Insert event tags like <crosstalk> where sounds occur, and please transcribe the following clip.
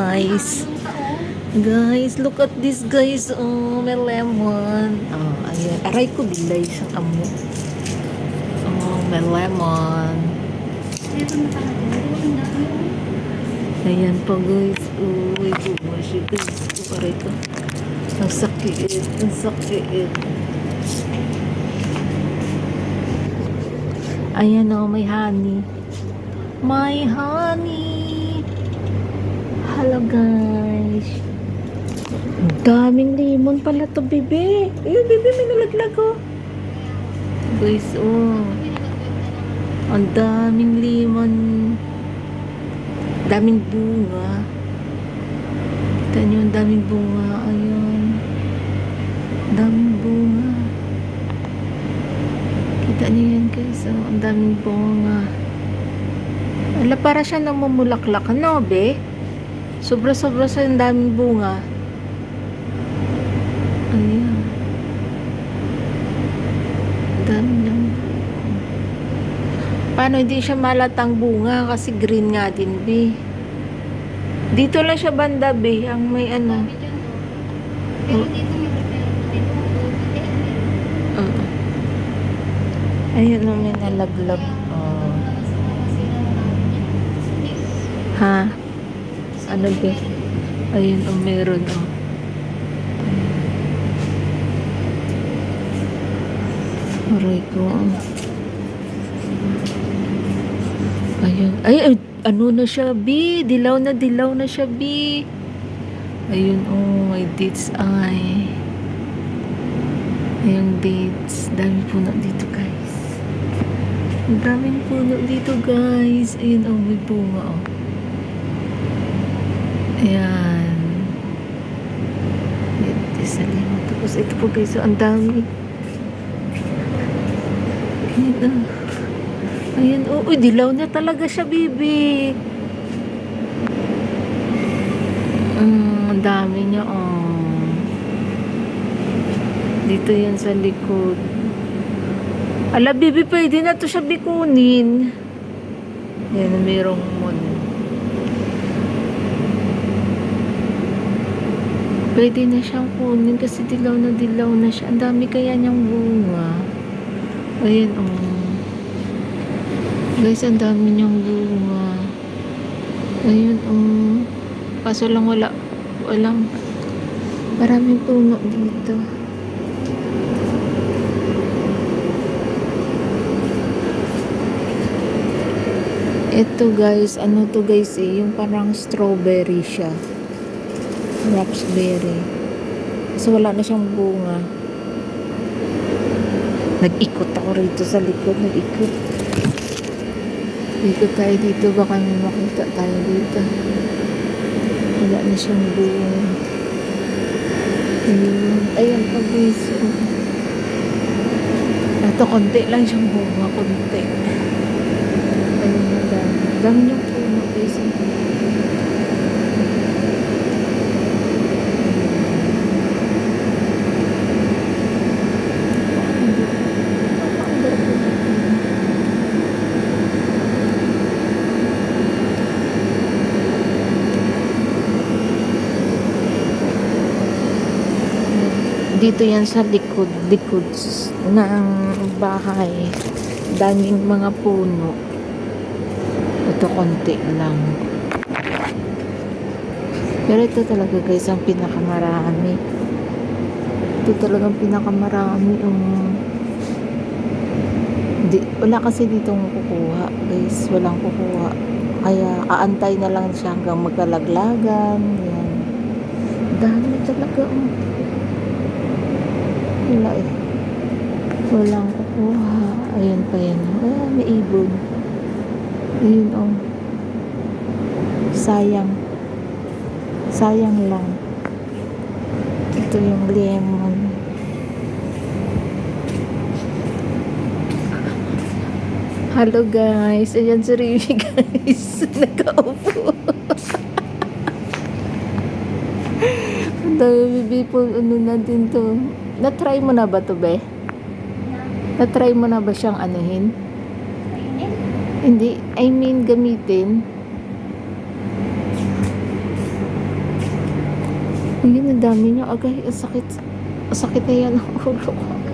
Guys, guys, look at this guys. Oh, may lemon. Oh, ayan. Aray ko bilay sa amo. Oh, may lemon. Ayan pa guys. Guys. Oh, aray ko. Ang sakit. Ang sakit. Ayan oh, may honey. May honey. Guys. Daming lemon pala to, bebe. Ayun, bebe, may nalaglag oh. Guys, oh. Ang daming lemon. Daming bunga. Kita niyo, ang daming bunga. Ayun. Daming bunga. Kita niyo yan guys, oh. Ang daming bunga. Ala, para siya namumulaklak. Ano, be? Sobra-sobra sa ang daming bunga. Ano yan? Dami lang. Paano hindi siya malatang bunga? Kasi green nga din, be. Dito lang siya banda, be. Ang may ano. Pero dito Oo. Ayun, oh, may nalaglag. Oh. Ha? Ano, be? Ayun, oh, meron, oh. Aray ko. Ayun. Ay, ay, ano na siya, B? Dilaw na dilaw na siya, B. Ayun, oh, may dates ay. Ayun, dates. Dami puno dito, guys. Ang daming puno dito, guys. Ayun, oh, may bunga, oh. Ayan. Ito sa lima. Tapos ito po, guys, oh, ang dami. Ayan, oh. Ayan, oh. Uy, dilaw na talaga siya, baby. Mm, ang dami niya, oh. Dito yan sa likod. Ala, baby, pwede na to siya bikunin. Yan, mayroong mon. Pwede na siyang kunin kasi dilaw na dilaw na siya. Ang dami kaya niyang bunga. Ayan, oh. Guys, ang dami niyang bunga. Ayun, oh. Kaso lang wala, walang, maraming puno dito. Ito guys, ano to guys eh, yung parang strawberry siya. Raspberry. So wala na siyang bunga. Nag-ikot ako rito sa likod, nag-ikot. Ikot tayo dito, baka may makita tayo dito. Wala na siyang bunga. Ayun, ayan pa guys. Ito, konti lang siyang bunga, konti. Ayun na dami. Dami niyang puno guys. Dito yan sa likod, likod ng bahay. Daming mga puno. Ito konti lang. Pero ito talaga guys ang pinakamarami. Ito talagang pinakamarami yung di, wala kasi ditong kukuha guys. Walang kukuha. Kaya aantay na lang siya hanggang magkalaglagan. Yan. Dami talaga. Oh. Wala eh. Walang kukuha. Ayan pa yan. Ah, may ibon. Ayun oh. Sayang. Sayang lang. Ito yung lemon. Hello guys. Ayan si Remy <laughs> guys. Nakaupo. <laughs> Ang dami people ano na din to. Na-try mo na ba to be? Na-try mo na ba siyang anuhin? Hindi, I mean gamitin. Ang dami niya. Agay, sakit. Sakit na yan ang ulo ko.